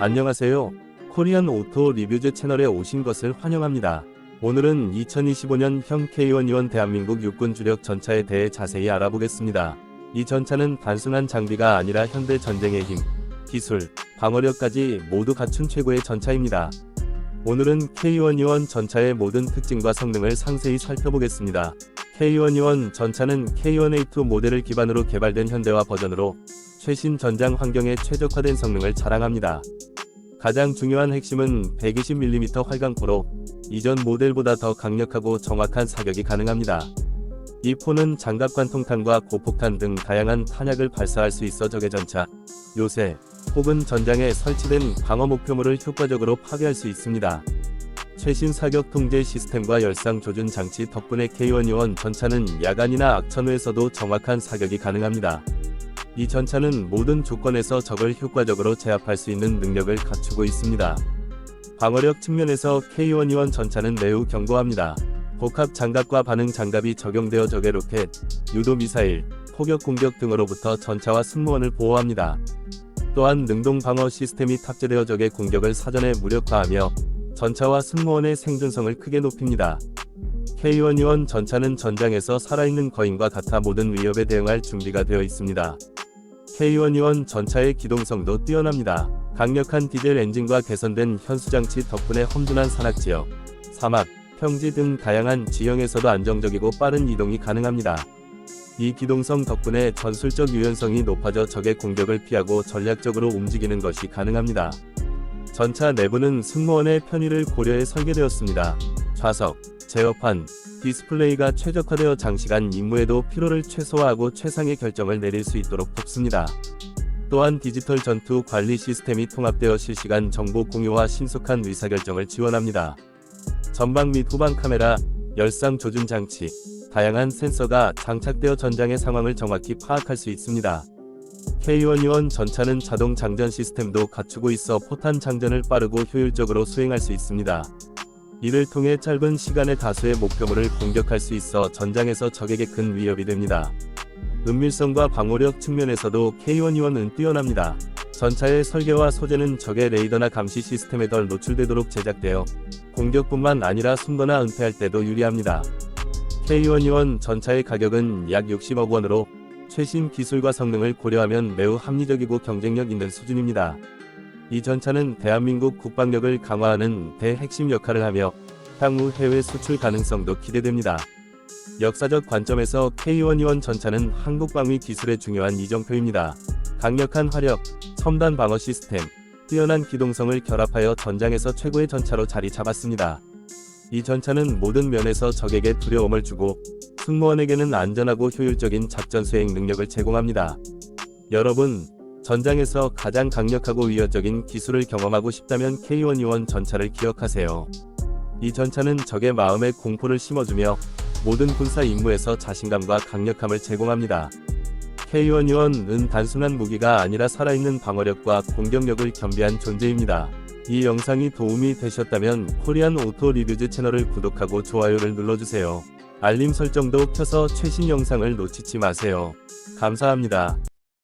안녕하세요. 코리안 오토 리뷰즈 채널에 오신 것을 환영합니다. 오늘은 2025년 형 K1E1 대한민국 육군 주력 전차에 대해 자세히 알아보겠습니다. 이 전차는 단순한 장비가 아니라 현대 전쟁의 힘, 기술, 방어력까지 모두 갖춘 최고의 전차입니다. 오늘은 K1E1 전차의 모든 특징과 성능을 상세히 살펴보겠습니다. K1E1 전차는 K1A2 모델을 기반으로 개발된 현대화 버전으로 최신 전장 환경에 최적화된 성능을 자랑합니다. 가장 중요한 핵심은 120mm 활강포로 이전 모델보다 더 강력하고 정확한 사격이 가능합니다. 이 포는 장갑 관 통탄과 고폭탄 등 다양한 탄약을 발사할 수 있어 적의 전차, 요새 혹은 전장에 설치된 방어 목표물을 효과적으로 파괴할 수 있습니다. 최신 사격 통제 시스템과 열상 조준 장치 덕분에 K1E1 전차는 야간이나 악천후에서도 정확한 사격이 가능합니다. 이 전차는 모든 조건에서 적을 효과적으로 제압할 수 있는 능력을 갖추고 있습니다. 방어력 측면에서 K1E1 전차는 매우 견고합니다. 복합 장갑과 반응 장갑이 적용되어 적의 로켓, 유도 미사일, 포격 공격 등으로부터 전차와 승무원을 보호합니다. 또한 능동 방어 시스템이 탑재되어 적의 공격을 사전에 무력화하며 전차와 승무원의 생존성을 크게 높입니다. K1E1 전차는 전장에서 살아있는 거인과 같아 모든 위협에 대응할 준비가 되어 있습니다. K1E1 전차의 기동성도 뛰어납니다. 강력한 디젤 엔진과 개선된 현수장치 덕분에 험준한 산악지역, 사막, 평지 등 다양한 지형에서도 안정적이고 빠른 이동이 가능합니다. 이 기동성 덕분에 전술적 유연성이 높아져 적의 공격을 피하고 전략적으로 움직이는 것이 가능합니다. 전차 내부는 승무원의 편의를 고려해 설계되었습니다. 좌석, 제어판, 디스플레이가 최적화되어 장시간 임무에도 피로를 최소화하고 최상의 결정을 내릴 수 있도록 돕습니다. 또한 디지털 전투 관리 시스템이 통합되어 실시간 정보 공유와 신속한 의사결정을 지원합니다. 전방 및 후방 카메라, 열상 조준 장치, 다양한 센서가 장착되어 전장의 상황을 정확히 파악할 수 있습니다. K1E1 전차는 자동 장전 시스템도 갖추고 있어 포탄 장전을 빠르고 효율적으로 수행할 수 있습니다. 이를 통해 짧은 시간에 다수의 목표물을 공격할 수 있어 전장에서 적에게 큰 위협이 됩니다. 은밀성과 방어력 측면에서도 K1E1은 뛰어납니다. 전차의 설계와 소재는 적의 레이더나 감시 시스템에 덜 노출되도록 제작되어 공격뿐만 아니라 숨거나 은폐할 때도 유리합니다. K1E1 전차의 가격은 약 60억 원으로 최신 기술과 성능을 고려하면 매우 합리적이고 경쟁력 있는 수준입니다. 이 전차는 대한민국 국방력을 강화하는 대핵심 역할을 하며 향후 해외 수출 가능성도 기대됩니다. 역사적 관점에서 K1E1 전차는 한국 방위 기술의 중요한 이정표입니다. 강력한 화력, 첨단 방어 시스템, 뛰어난 기동성을 결합하여 전장에서 최고의 전차로 자리 잡았습니다. 이 전차는 모든 면에서 적에게 두려움을 주고 승무원에게는 안전하고 효율적인 작전 수행 능력을 제공합니다. 여러분, 전장에서 가장 강력하고 위협적인 기술을 경험하고 싶다면 K1E1 전차를 기억하세요. 이 전차는 적의 마음에 공포를 심어주며 모든 군사 임무에서 자신감과 강력함을 제공합니다. K1E1은 단순한 무기가 아니라 살아있는 방어력과 공격력을 겸비한 존재입니다. 이 영상이 도움이 되셨다면 코리안 오토 리뷰즈 채널을 구독하고 좋아요를 눌러주세요. 알림 설정도 켜서 최신 영상을 놓치지 마세요. 감사합니다.